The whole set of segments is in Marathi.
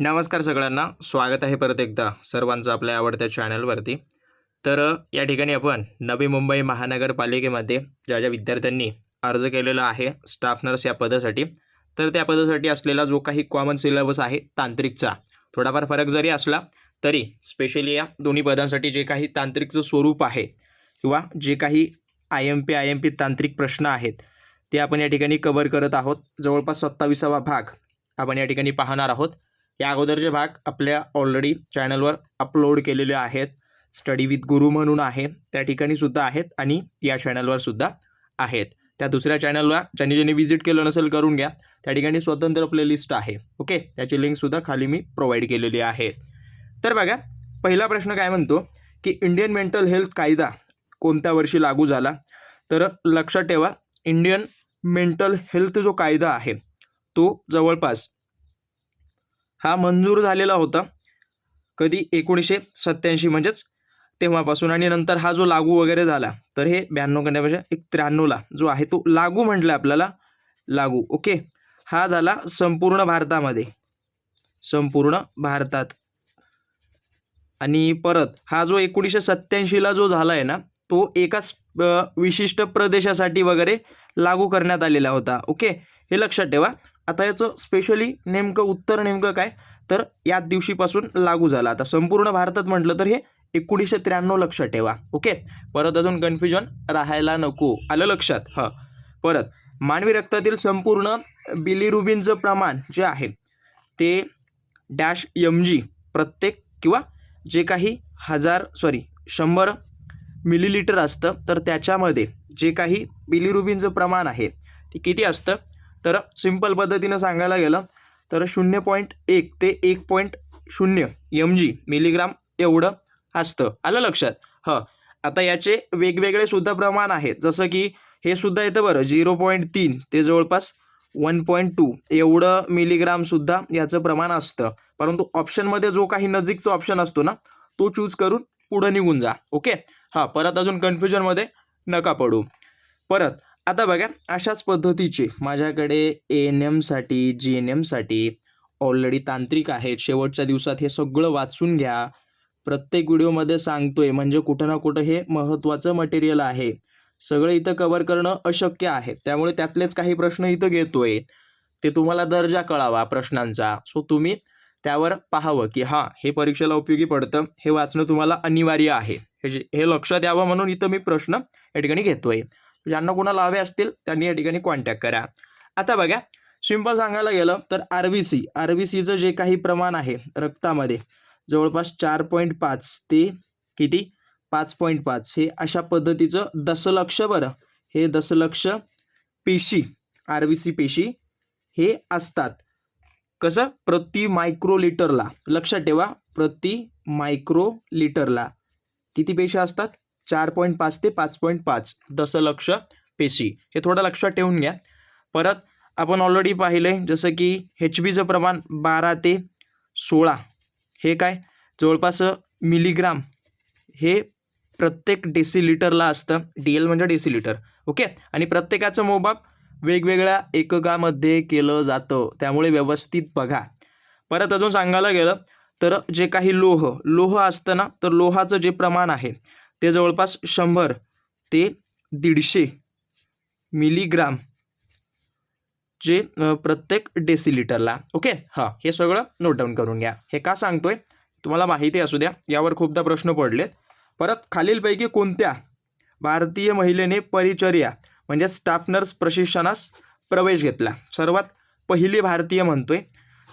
नमस्कार सगळ्यांना. स्वागत आहे परत एकदा सर्वांचं आपल्या आवडत्या चॅनलवरती. तर या ठिकाणी आपण नवी मुंबई महानगरपालिकेमध्ये ज्या ज्या विद्यार्थ्यांनी अर्ज केलेला आहे स्टाफ नर्स या पदासाठी तर त्या पदासाठी असलेला जो काही कॉमन सिलेबस आहे तांत्रिकचा थोडाफार फरक जरी असला तरी स्पेशली या दोन्ही पदांसाठी जे काही तांत्रिकचं स्वरूप आहे किंवा जे काही I M P I M P तांत्रिक प्रश्न आहेत ते आपण या ठिकाणी कवर करत आहोत. जवळपास सत्ताविसावा भाग आपण या ठिकाणी पाहणार आहोत. या अगोदरचे भाग आपल्या ऑलरेडी चॅनलवर अपलोड केलेले आहेत. स्टडी विथ गुरु म्हणून आहे त्या ठिकाणी सुद्धा आहेत आणि या चॅनलवर सुद्धा आहेत. त्या दुसऱ्या चॅनलला ज्यांनी ज्यांनी व्हिजिट केलं नसेल करून घ्या त्या ठिकाणी स्वतंत्र प्लेलिस्ट आहे. ओके त्याची लिंकसुद्धा खाली मी प्रोव्हाइड केलेली आहे. तर बघा पहिला प्रश्न काय म्हणतो? की इंडियन मेंटल हेल्थ कायदा कोणत्या वर्षी लागू झाला? तर लक्षात ठेवा इंडियन मेंटल हेल्थ जो कायदा आहे तो जवळपास हा मंजूर झालेला होता. कधी? एकोणीसशे सत्त्याऐंशी म्हणजेच तेव्हापासून आणि नंतर हा जो लागू वगैरे झाला तर हे ब्याण्णव करण्यापेक्षा एक त्र्याण्णवला जो आहे तो लागू म्हटलं आपल्याला लागू. ओके? हा झाला संपूर्ण भारतामध्ये. संपूर्ण भारतात. आणि परत हा जो एकोणीसशे सत्त्याऐंशीला जो झाला आहे ना तो एकाच विशिष्ट प्रदेशासाठी वगैरे लागू करण्यात आलेला होता. ओके? हे लक्षात ठेवा. आता याचं स्पेशली नेमकं उत्तर नेमकं काय? तर याच दिवशीपासून लागू झालं. आता संपूर्ण भारतात म्हटलं तर हे एकोणीसशे त्र्याण्णव लक्षात ठेवा. ओके? परत अजून कन्फ्युजन राहायला नको. आलं लक्षात? हां. परत मानवी रक्तातील संपूर्ण बिलिरुबिनचं प्रमाण जे आहे ते डॅश एम जी प्रत्येक किंवा जे काही हजार सॉरी शंभर मिलीलिटर असतं तर त्याच्यामध्ये जे काही बिलिरुबिनचं प्रमाण आहे ते किती असतं? तर सिंपल पद्धतीनं सांगायला गेलं तर शून्य पॉईंट एक ते एक पॉईंट शून्य एम जी मिलीग्राम एवढं असतं. आलं लक्षात? हं. आता याचे वेगवेगळे सुद्धा प्रमाण आहेत जसं की हे सुद्धा येतं बरं. झिरो पॉईंट तीन ते जवळपास वन पॉईंट टू एवढं मिलीग्रामसुद्धा याचं प्रमाण असतं. परंतु ऑप्शनमध्ये जो काही नजीकचा ऑप्शन असतो ना तो चूज करून पुढं निघून जा. ओके? हां. परत अजून कन्फ्युजनमध्ये नका पडू. परत आता बघा अशाच पद्धतीचे माझ्याकडे ए एन एमसाठी जी एन एमसाठी ऑलरेडी तांत्रिक आहेत. शेवटच्या दिवसात हे सगळं वाचून घ्या. प्रत्येक व्हिडिओमध्ये सांगतोय म्हणजे कुठं ना कुठं हे महत्त्वाचं मटेरियल आहे. सगळं इथं कवर करणं अशक्य आहे. त्यामुळे त्यातलेच काही प्रश्न इथं घेतोय. ते तुम्हाला दर्जा कळावा प्रश्नांचा. सो तुम्ही त्यावर पाहावं की हां हे परीक्षेला उपयोगी पडतं हे वाचणं तुम्हाला अनिवार्य आहे. हे जे हे लक्षात यावं म्हणून इथं मी प्रश्न या ठिकाणी घेतोय. म्हणजे ज्यांना कोणाला हवे असतील त्यांनी या ठिकाणी कॉन्टॅक्ट करा. आता बघा सिंपल सांगायला गेलं तर R B C R B सीचं जे काही प्रमाण आहे रक्तामध्ये जवळपास चार पॉईंट पाच ते किती? पाच पॉईंट पाच. हे अशा पद्धतीचं दशलक्ष बरं. हे दशलक्ष पेशी आर बी सी पेशी हे असतात. कसं? प्रति मायक्रोलिटरला लक्षात ठेवा प्रति मायक्रोलिटरला किती पेशी असतात? चार पॉईंट पाच ते पाच पॉईंट पाच. दशलक्ष पेशी. हे थोडं लक्षात ठेवून घ्या. परत आपण ऑलरेडी पाहिलं आहे जसं की एच बीचं प्रमाण बारा ते सोळा. हे काय? जवळपास मिलीग्राम. हे प्रत्येक डेसिलिटरला असतं. डी एल म्हणजे डेसिलिटर. ओके? आणि प्रत्येकाचं मोबाप वेगवेगळ्या एककामध्ये केलं जातं. त्यामुळे व्यवस्थित बघा. परत अजून सांगायला गेलं तर जे काही लोह लोह असतं ना तर लोहाचं जे प्रमाण आहे ते जवळपास शंभर ते दीडशे मिलीग्राम जे प्रत्येक डेसिलिटरला. ओके? हां हे सगळं नोट डाऊन करून घ्या. हे का सांगतोय? तुम्हाला माहिती असू द्या. यावर खूपदा प्रश्न पडलेत. परत खालीलपैकी कोणत्या भारतीय महिलेने परिचर्या म्हणजे स्टाफ नर्स प्रशिक्षणास प्रवेश घेतला? सर्वात पहिली भारतीय म्हणतोय.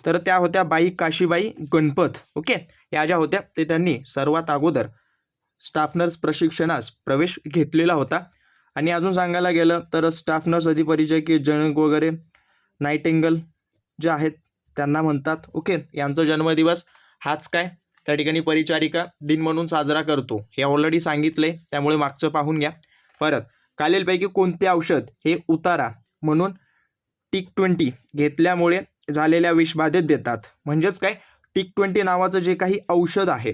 तर त्या होत्या बाई काशीबाई गणपत. ओके? या ज्या होत्या ते त्यांनी सर्वात अगोदर स्टाफ नर्स प्रशिक्षणास प्रवेश घेतलेला होता. आणि अजून सांगायला गेलं तर स्टाफ नर्स अधिपरिचय जनक वगैरे नाईटेंगल जे आहेत त्यांना म्हणतात. ओके यांचा जन्मदिवस हाच काय? त्या ठिकाणी परिचारिका दिन म्हणून साजरा करतो. हे ऑलरेडी सांगितले त्यामुळे मागचं पाहून घ्या. परत खालीलपैकी कोणते औषध हे उतारा म्हणून टिक ट्वेंटी घेतल्यामुळे झालेल्या विषबाधेत देतात. म्हणजेच काय? टिक ट्वेंटी नावाचं जे काही औषध आहे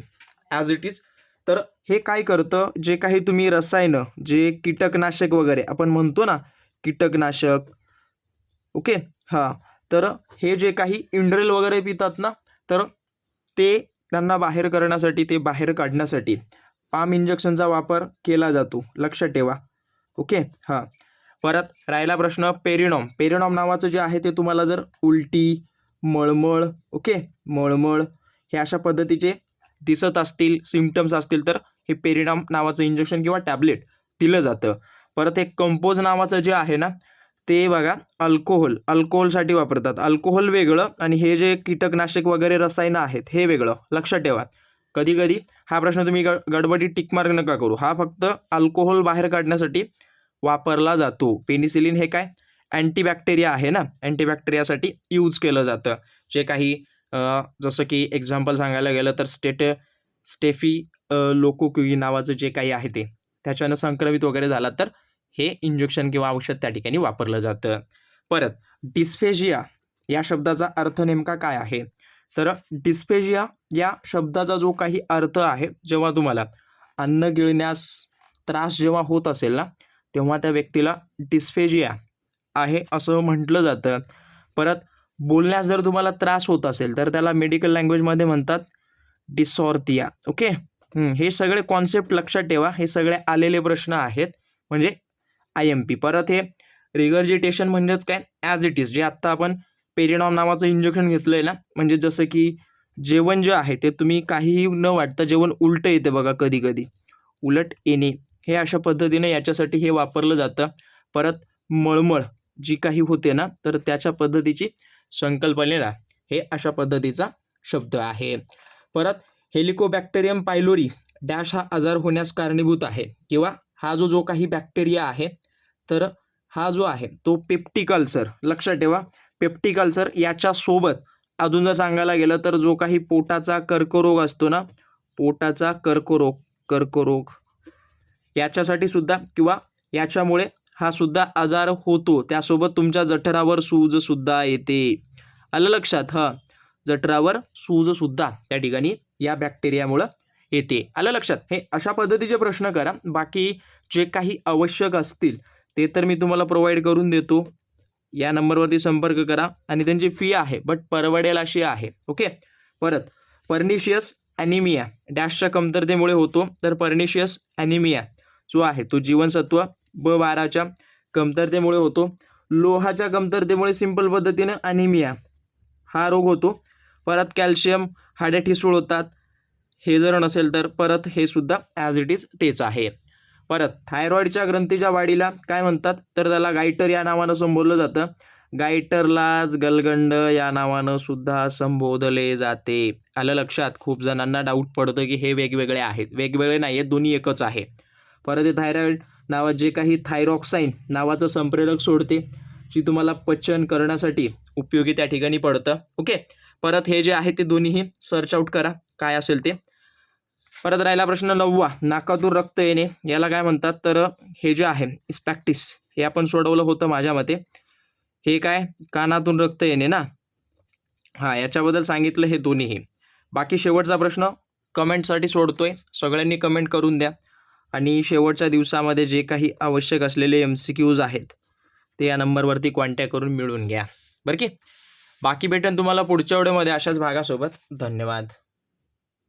ॲज इट इज तर हे काय करतं? जे काही तुम्ही रसायनं जे कीटकनाशक वगैरे आपण म्हणतो ना कीटकनाशक ओके? हां. तर हे जे काही इंड्रेल वगैरे पितात ना तर ते त्यांना बाहेर करण्यासाठी ते बाहेर काढण्यासाठी पाम इंजेक्शनचा वापर केला जातो. लक्षात ठेवा. ओके? हां. परत राहिला प्रश्न पेरिनॉम. पेरिनॉम नावाचं जे आहे ते तुम्हाला जर उलटी मळमळ ओके? मळमळ हे अशा पद्धतीचे दिसत असतील सिमटम्स असतील तर हे पेरिडाम नावाचं इंजेक्शन किंवा टॅबलेट दिलं जातं. परत एक कंपोज नावाचं जे आहे ना ते बघा अल्कोहोल अल्कोहोलसाठी वापरतात. अल्कोहोल वेगळं आणि हे जे कीटकनाशक वगैरे रसायनं आहेत हे वेगळं. लक्षात ठेवा. कधी कधी हा प्रश्न तुम्ही ग गडबडीत टिकमार्क नका करू. हा फक्त अल्कोहोल बाहेर काढण्यासाठी वापरला जातो. पेनिसिलिन हे काय? अँटीबॅक्टेरिया आहे ना? अँटीबॅक्टेरियासाठी यूज केलं जातं. जे काही जसं की एक्झाम्पल सांगायला गेलं तर स्टेट स्टेफी लोकोक्युई नावाचं जे काही आहे ते त्याच्यानं संक्रमित वगैरे झाला तर हे इंजेक्शन किंवा औषध त्या ठिकाणी वापरलं जातं. परत डिस्फेजिया या शब्दाचा अर्थ नेमका काय आहे? तर डिस्फेजिया या शब्दाचा जो काही अर्थ आहे जेव्हा तुम्हाला अन्न गिळण्यास त्रास जेव्हा होत असेल ना तेव्हा त्या व्यक्तीला डिस्फेजिया आहे असं म्हटलं जातं. परत बोलण्यास जर तुम्हाला त्रास होत असेल तर त्याला मेडिकल लँग्वेजमध्ये म्हणतात डिसॉर्थिया ओके हे सगळे कॉन्सेप्ट लक्षात ठेवा. हे सगळे आलेले प्रश्न आहेत म्हणजे आय एम पी परत हे रिगर्जिटेशन म्हणजेच काय? ॲज इट इज जे आत्ता आपण पेरिनॉम नावाचं इंजेक्शन घेतलं आहे ना म्हणजे जसं की जेवण जे आहे ते तुम्ही काहीही न वाटता जेवण उलटं येते बघा कधी कधी उलट येणे. हे अशा पद्धतीने याच्यासाठी हे वापरलं जातं. परत मळमळ जी काही होते ना तर त्याच्या पद्धतीची संकल्पनेला हे अशा पद्धतीचा शब्द आहे. परत हेलिकोबॅक्टेरियम पायलोरी डॅश हा आजार होण्यास कारणीभूत आहे किंवा हा जो जो काही बॅक्टेरिया आहे तर हा जो आहे तो पेप्टिकल्सर लक्षात ठेवा पेप्टिकल्सर याच्यासोबत अजून जर सांगायला गेलं तर जो काही पोटाचा कर्करोग असतो ना पोटाचा कर्करोग कर्करोग याच्यासाठी सुद्धा किंवा याच्यामुळे हा सुद्धा आजार होतो. त्यासोबत तुमच्या जठरावर सूज सुद्धा येते. आलं लक्षात? ह. जठरावर सूज सुद्धा त्या ठिकाणी या बॅक्टेरियामुळं येते. आलं लक्षात? हे अशा पद्धतीचे प्रश्न करा. बाकी जे काही आवश्यक असतील ते तर मी तुम्हाला प्रोव्हाइड करून देतो. या नंबरवरती संपर्क करा आणि त्यांची फी आहे बट परवडेल अशी आहे. ओके परत पर्निशियस ॲनिमिया डॅशच्या कमतरतेमुळे होतो तर पर्निशियस ॲनिमिया जो आहे तो जीवनसत्व ब बाराच्या कमतरतेमुळे होतो. लोहाच्या कमतरतेमुळे सिंपल पद्धतीनं अनिमिया हा रोग होतो. परत कॅल्शियम हाडे ठिसूळ होतात. हे जर नसेल तर परत हे सुद्धा ॲज इट इज तेच आहे. परत थायरॉईडच्या ग्रंथीच्या वाढीला काय म्हणतात? तर त्याला गायटर या नावानं संबोधलं जातं. गायटरलाच गलगंड या नावानं सुद्धा संबोधले जाते. आलं लक्षात? खूप जणांना डाऊट पडतं की हे वेगवेगळे आहेत. वेगवेगळे नाही आहेत दोन्ही एकच आहे. परत हे थायरॉईड नावात जे काही थायरॉक्साईन नावाचं संप्रेरक सोडते जी तुम्हाला पचन करण्यासाठी उपयोगी त्या ठिकाणी पडतं. ओके? परत हे जे आहे ते दोन्हीही सर्च आउट करा. काय असेल ते? परत राहिला प्रश्न नववा नाकातून रक्त येणे. याला काय म्हणतात? तर हे जे आहे स्पॅक्टिस हे आपण सोडवलं होतं माझ्या मते. हे काय? कानातून रक्त येणे ना? हां याच्याबद्दल सांगितलं हे दोन्हीही. बाकी शेवटचा प्रश्न कमेंटसाठी सोडतोय. सगळ्यांनी कमेंट करून द्या. आणि शेवटच्या दिवसामध्ये जे काही आवश्यक असलेले एम सी क्यूज आहेत ते या नंबरवरती कॉन्टॅक्ट करून मिळून घ्या. बरं की? बाकी भेटेन तुम्हाला पुढच्या व्हिडिओमध्ये अशाच भागासोबत. धन्यवाद.